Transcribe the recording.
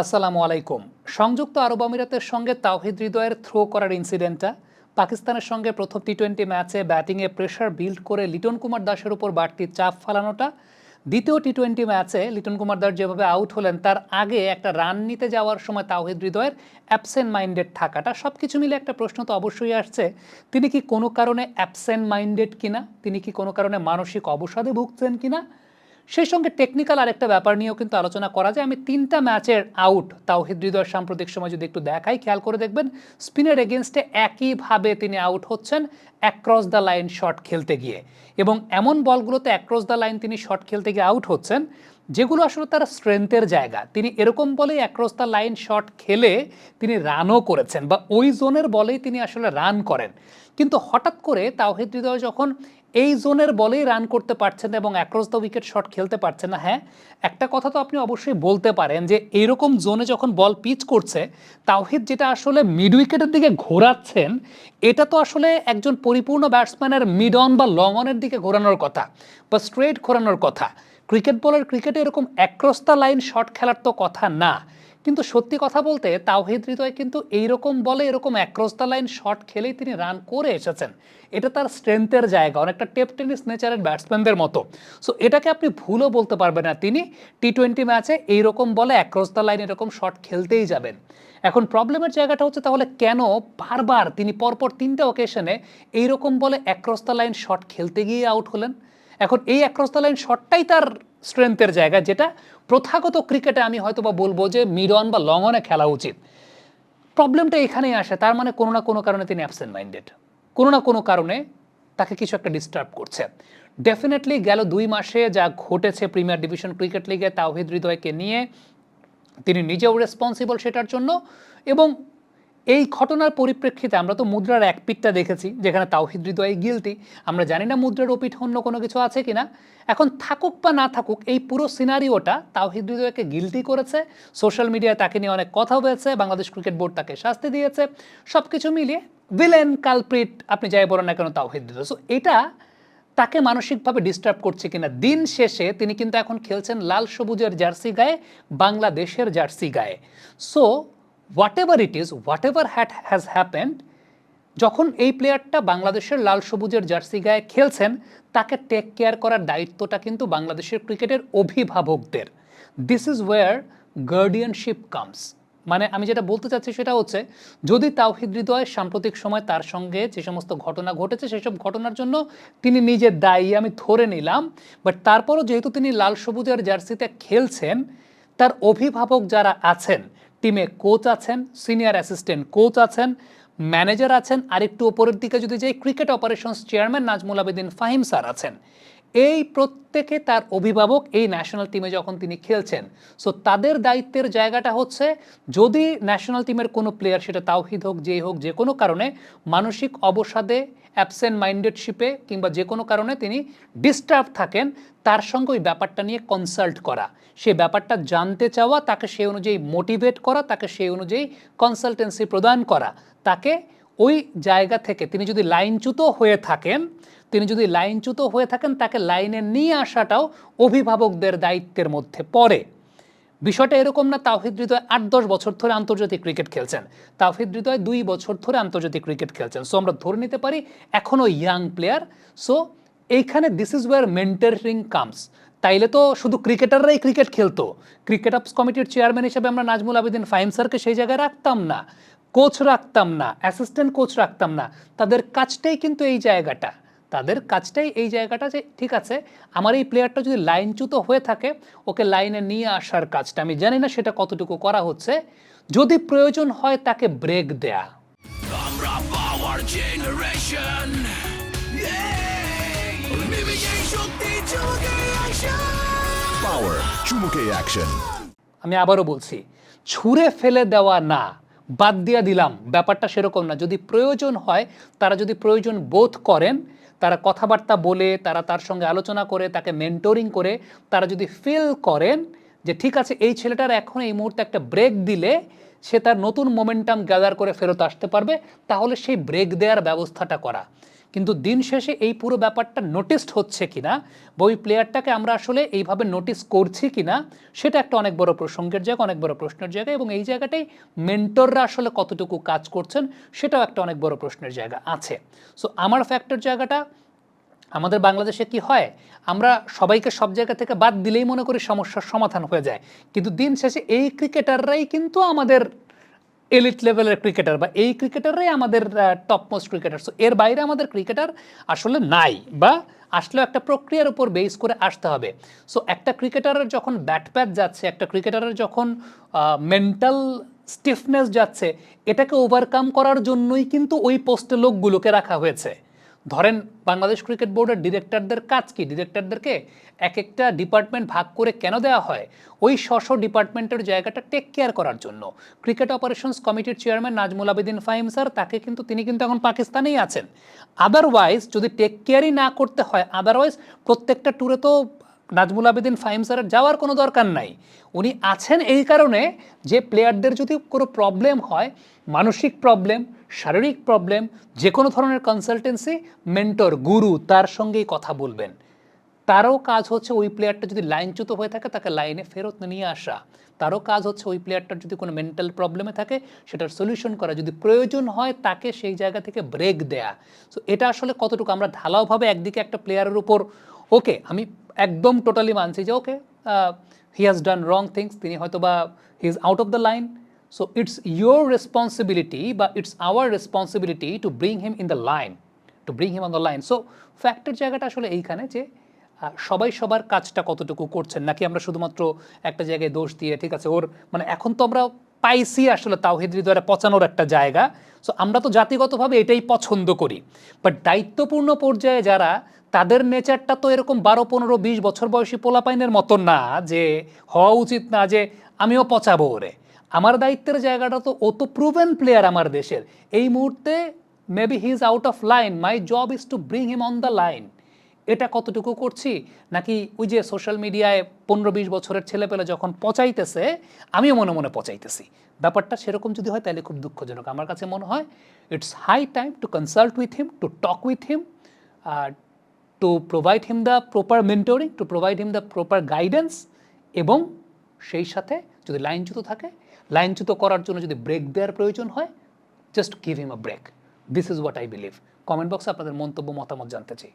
আসসালামু আলাইকুম। সংযুক্ত আরব আমিরাতের সঙ্গে তাওহিদ হৃদয়ের থ্রো করার ইনসিডেন্টটা পাকিস্তানের সঙ্গে প্রথম টি টোয়েন্টি ম্যাচে ব্যাটিংয়ে প্রেশার বিল্ড করে লিটন কুমার দাসের উপর বাড়তি চাপ ফালানোটা। দ্বিতীয় টি টোয়েন্টি ম্যাচে লিটন কুমার দাস যেভাবে আউট হলেন, তার আগে একটা রান নিতে যাওয়ার সময় তাওহিদ হৃদয়ের অ্যাবসেন্ট মাইন্ডেড থাকাটা। সব কিছু মিলে একটা প্রশ্ন তো অবশ্যই আসছে, তিনি কি কোনো কারণে অ্যাবসেন্ট মাইন্ডেড কিনা? তিনি কি কোনো কারণে মানসিক অবসাদে ভুগছেন কিনা? সেই সঙ্গে টেকনিক্যাল আরেকটা ব্যাপার নিয়েও কিন্তু আলোচনা করা যায়। আমি তিনটা ম্যাচের আউট তাওহিদ হৃদয় সাম্প্রতিক সময় যদি একটু দেখাই, খেয়াল করে দেখবেন স্পিনের এগেনস্টে একইভাবে তিনি আউট হচ্ছেন অ্যাক্রস দ্য লাইন শট খেলতে গিয়ে। এবং এমন বলগুলোতে অ্যাক্রস দ্য লাইন তিনি শট খেলতে গিয়ে আউট হচ্ছেন, যেগুলো আসলে তার স্ট্রেংথের জায়গা। তিনি এরকম বলেই অ্যাক্রস দ্য লাইন শট খেলে তিনি রানও করেছেন বা ওই জোনের বলেই তিনি আসলে রান করেন। কিন্তু হঠাৎ করে তাওহিদ হৃদয় যখন এই জোনের বলেই রান করতে পারছেন না এবং অ্যাক্রস দ্য উইকেট শট খেলতে পারছেন না। হ্যাঁ একটা কথা তো আপনি অবশ্যই বলতে পারেন যে এইরকম জোনে যখন বল পিচ করছে, তাওহিদ যেটা আসলে মিড উইকেটের দিকে ঘোরাচ্ছেন, এটা তো আসলে একজন পরিপূর্ণ ব্যাটসম্যানের মিড অন বা লং অনের দিকে ঘোরানোর কথা বা স্ট্রেট ঘোরানোর কথা। ক্রিকেট বলার ক্রিকেটে এরকম অ্যাক্রস দ্য লাইন শট খেলার তো কথা না। কিন্তু সত্যি কথা বলতে তাওহিদ হৃদয় কিন্তু এইরকম বলে, এরকম অ্যাক্রস দ্য লাইন শট খেলেই তিনি রান করে এসেছেন। এটা তার স্ট্রেংথের জায়গা, অনেকটা টেপ টেনিস নেচারের ব্যাটসম্যানদের মতো। সো এটাকে আপনি ভুলও বলতে পারবেন না তিনি। টি টোয়েন্টি ম্যাচে এইরকম বলে অ্যাক্রস দ্য লাইন এরকম শট খেলতেই যাবেন। এখন প্রবলেমের জায়গাটা হচ্ছে তাহলে কেন বারবার তিনি পরপর তিনটা ওকেশনে এইরকম বলে অ্যাক্রস দ্য লাইন শট খেলতে গিয়ে আউট হলেন? এখন এই অ্যাক্রস দ্য লাইন শটটাই তার স্ট্রেংথের জায়গা, যেটা প্রথাগত ক্রিকেটে আমি হয়তো বা বলব যে মিড অন বা লং অনে খেলা উচিত। প্রবলেমটা এখানেই আসে, তার মানে কোনো না কোনো কারণে তিনি অ্যাবসেন্ট মাইন্ডেড কোনো না কোনো কারণে তাকে কিছু একটা ডিস্টার্ব করছে। ডেফিনেটলি গেল দুই মাসে যা ঘটেছে প্রিমিয়ার ডিভিশন ক্রিকেট লিগে তাওহিদ হৃদয়কে নিয়ে, তিনি নিজেও রেসপন্সিবল সেটার জন্য এবং এই ঘটনার পরিপ্রেক্ষিতে আমরা তো মুদ্রার এক পিকটা দেখেছি, যেখানে তাওহিদ হৃদয় গিলতি আমরা জানি না মুদ্রার ওপিঠ অন্য কোনো কিছু আছে কিনা। এখন থাকুক বা না থাকুক, এই পুরো সিনারিওটা তাওহিদ হৃদয়কে গিলটি করেছে। সোশ্যাল মিডিয়ায় তাকে নিয়ে অনেক কথা হয়েছে, বাংলাদেশ ক্রিকেট বোর্ড তাকে শাস্তি দিয়েছে। সব কিছু মিলিয়ে ভিলেন কালপ্রিট আপনি যাই বলেন না কেন তাওহিদ হৃদয়। সো এটা তাকে মানসিকভাবে ডিস্টার্ব করছে কিনা, দিন শেষে তিনি কিন্তু এখন খেলছেন লাল সবুজের জার্সি গায়ে, বাংলাদেশের জার্সি গায়ে। So whatever it is whatever that has happened যখন এই প্লেয়ারটা বাংলাদেশের লাল সবুজের জার্সি গায়ে খেলছেন, তাকে টেক কেয়ার করার দায়িত্বটা কিন্তু বাংলাদেশের ক্রিকেটের অভিভাবকদের। This is where guardianship comes মানে আমি যেটা বলতে চাচ্ছি সেটা হচ্ছে, যদি তাওহিদ হৃদয় সাম্প্রতিক সময় তার সঙ্গে যে সমস্ত ঘটনা ঘটেছে, সেসব ঘটনার জন্য তিনি নিজে দায়ী, আমি ধরে নিলাম বাট তারপরও যেহেতু তিনি লাল সবুজের জার্সিতে খেলছেন, তার অভিভাবক যারা আছেন টিমে কোচ আছেন সিনিয়র অ্যাসিস্ট্যান্ট কোচ আছেন ম্যানেজার আছেন, আরেকটু ওপরের দিকে যদি যাই cricket operations chairman Nazmul Abedin Fahim sir আছেন। এই প্রত্যেকে তার অভিভাবক এই ন্যাশনাল টিমে যখন তিনি খেলছেন সো তাদের দায়িত্বের জায়গাটা হচ্ছে যদি ন্যাশনাল টিমের কোনো প্লেয়ার সেটা তাওহিদ হোক, যেই হোক, যে কোনো কারণে মানসিক অবসাদে অ্যাবসেন্ট মাইন্ডেডশিপে কিংবা যে কোনো কারণে তিনি ডিস্টার্ব থাকেন, তার সঙ্গে ওই ব্যাপারটা নিয়ে কনসাল্ট করা। সে ব্যাপারটা জানতে চাওয়া, তাকে সেই অনুযায়ী মোটিভেট করা, তাকে সেই অনুযায়ী কনসালটেন্সি প্রদান করা। তাকে ওই জায়গা থেকে, তিনি যদি লাইনচ্যুত হয়ে থাকেন তিনি যদি লাইনচ্যুত হয়ে থাকেন, তাকে লাইনে নিয়ে আসাটাও অভিভাবকদের দায়িত্বের মধ্যে পড়ে। বিষয়টা এরকম না, তাওহিদ হৃদয় আট দশ বছর ধরে আন্তর্জাতিক ক্রিকেট খেলছেন। তাওহিদ হৃদয় দুই বছর ধরে আন্তর্জাতিক ক্রিকেট খেলছেন। সো আমরা ধরে নিতে পারি, এখনও ইয়াং প্লেয়ার সো এইখানে this is where mentoring comes তাইলে তো শুধু ক্রিকেটাররাই ক্রিকেট খেলতো। ক্রিকেট অপস কমিটির চেয়ারম্যান হিসেবে আমরা নাজমুল আবেদিন ফাহিম স্যারকে সেই জায়গায় রাখতাম না। কোচ রাখতাম না অ্যাসিস্ট্যান্ট কোচ রাখতাম না। তাদের কাজটাই কিন্তু এই জায়গাটা। তাদের কাজটাই এই জায়গাটা যে ঠিক আছে আমার এই প্লেয়ারটা যদি লাইনচ্যুত হয়ে থাকে ওকে লাইনে নিয়ে আসার কাজটা আমি জানি না সেটা কতটুকু করা হচ্ছে যদি প্রয়োজন হয় তাকে ব্রেক দেয়া। আমি আবারও বলছি ছুঁড়ে ফেলে দেওয়া না বাদ দিয়া দিলাম ব্যাপারটা সেরকম না। যদি প্রয়োজন হয় তারা যদি প্রয়োজন বোধ করেন তারা কথাবার্তা বলে, তারা তার সঙ্গে আলোচনা করে, তাকে মেন্টরিং করে, তারা যদি ফিল করেন যে ঠিক আছে, এই ছেলেটার এখন এই মুহূর্তে একটা ব্রেক দিলে সে তার নতুন মোমেন্টাম গ্যাদার করে ফেরত আসতে পারবে, তাহলে সেই ব্রেক দেওয়ার ব্যবস্থাটা করা। কিন্তু দিন শেষে এই পুরো ব্যাপারটা নোটিসড হচ্ছে কিনা বা ওই প্লেয়ারটাকে আমরা আসলে এইভাবে নোটিস করছি কিনা, সেটা একটা অনেক বড় প্রসঙ্গের জায়গা, অনেক বড় প্রশ্নের জায়গা এবং এই জায়গাটাই মেন্টররা আসলে কতটুকু কাজ করছেন, সেটাও একটা অনেক বড় প্রশ্নের জায়গা আছে। সো আমার ফ্যাক্টর জায়গাটা আমাদের বাংলাদেশে কি হয়? আমরা সবাইকে সব জায়গা থেকে বাদ দিলেই মনে করি সমস্যার সমাধান হয়ে যায়। কিন্তু দিন শেষে এই ক্রিকেটাররাই কিন্তু আমাদের এলিট লেভেলের ক্রিকেটার বা এই ক্রিকেটাররাই আমাদের টপ মোস্ট ক্রিকেটার সো এর বাইরে আমাদের ক্রিকেটার আসলে নাই বা আসলেও একটা প্রক্রিয়ার উপর বেস করে আসতে হবে। সো একটা ক্রিকেটারের যখন ব্যাট প্যাচ যাচ্ছে, একটা ক্রিকেটারের যখন মেন্টাল স্টিফনেস যাচ্ছে, এটাকে ওভারকাম করার জন্যই কিন্তু ওই পোস্টে লোকগুলোকে রাখা হয়েছে। ধরেন বাংলাদেশ ক্রিকেট বোর্ডের ডিরেক্টরদের কাজ কি? ডিরেক্টরদেরকে এক একটা ডিপার্টমেন্ট ভাগ করে কেন দেওয়া হয়? ওই স্ব ডিপার্টমেন্টের জায়গাটা টেক কেয়ার করার জন্য। ক্রিকেট অপারেশনস কমিটির চেয়ারম্যান নাজমুল আবেদিন ফাহিম স্যার, তাকে কিন্তু তিনি কিন্তু এখন পাকিস্তানেই আছেন। আদারওয়াইজ যদি টেক কেয়ারই না করতে হয় আদারওয়াইজ প্রত্যেকটা ট্যুরে তো নাজমুল আবেদিন ফাহিম স্যারের যাওয়ার কোনো দরকার নাই। উনি আছেন এই কারণে যে প্লেয়ারদের যদি কোনো প্রবলেম হয়, মানসিক প্রবলেম, শারীরিক প্রবলেম, যে কোনো ধরনের কনসালটেন্সি মেন্টর গুরু তার সঙ্গেই কথা বলবেন। তারও কাজ হচ্ছে ওই প্লেয়ারটা যদি লাইনচ্যুত হয়ে থাকে, তাকে লাইনে ফেরত নিয়ে আসা। তারও কাজ হচ্ছে ওই প্লেয়ারটার যদি কোনো মেন্টাল প্রবলেমে থাকে, সেটার সলিউশন করা। যদি প্রয়োজন হয়, তাকে সেই জায়গা থেকে ব্রেক দেয়া। সো এটা আসলে কতটুকু আমরা ঢালাওভাবে একদিকে একটা প্লেয়ারের উপর ওকে আমি একদম টোটালি মানছি যে ওকে he has done wrong things তিনি হয়তো বা he is out of the line so it's your responsibility বা it's our responsibility to bring him in the line to bring him on the line so ফ্যাক্টের জায়গাটা আসলে এইখানে যে সবাই সবার কাজটা কতটুকু করছেন? নাকি আমরা শুধুমাত্র একটা জায়গায় দোষ দিয়ে, ঠিক আছে, ওর মানে এখন তো আমরা পাইছি আসলে তাওহিদ হৃদয়ে পচানোর একটা জায়গা। সো আমরা তো জাতিগতভাবে এটাই পছন্দ করি। বাট দায়িত্বপূর্ণ পর্যায়ে যারা তাদের নেচারটা তো এরকম বারো, পনেরো, বিশ বছর বয়সী পোলাপাইনের মতন না যে হওয়া উচিত না যে আমিও পচাবো ওরে। আমার দায়িত্বের জায়গাটা তো ও তো প্রুভেন প্লেয়ার আমার দেশের। এই মুহূর্তে maybe he is out of line my job is to bring him on the line এটা কতটুকু করছি? নাকি ওই যে সোশ্যাল মিডিয়ায় পনেরো, বিশ বছরের ছেলেপেলে যখন পচাইতেছে, আমিও মনে মনে পচাইতেছি। ব্যাপারটা সেরকম যদি হয় তাহলে খুব দুঃখজনক। আমার কাছে মনে হয় it's high time to consult with him to talk with him to provide him the proper mentoring to provide him the proper guidance এবং সেই সাথে যদি লাইনচ্যুত থাকে, লাইনচ্যুত করার জন্য যদি ব্রেক দেওয়ার প্রয়োজন হয় just give him a break this is what I believe comment বক্সে আপনাদের মন্তব্য, মতামত জানতে চাই।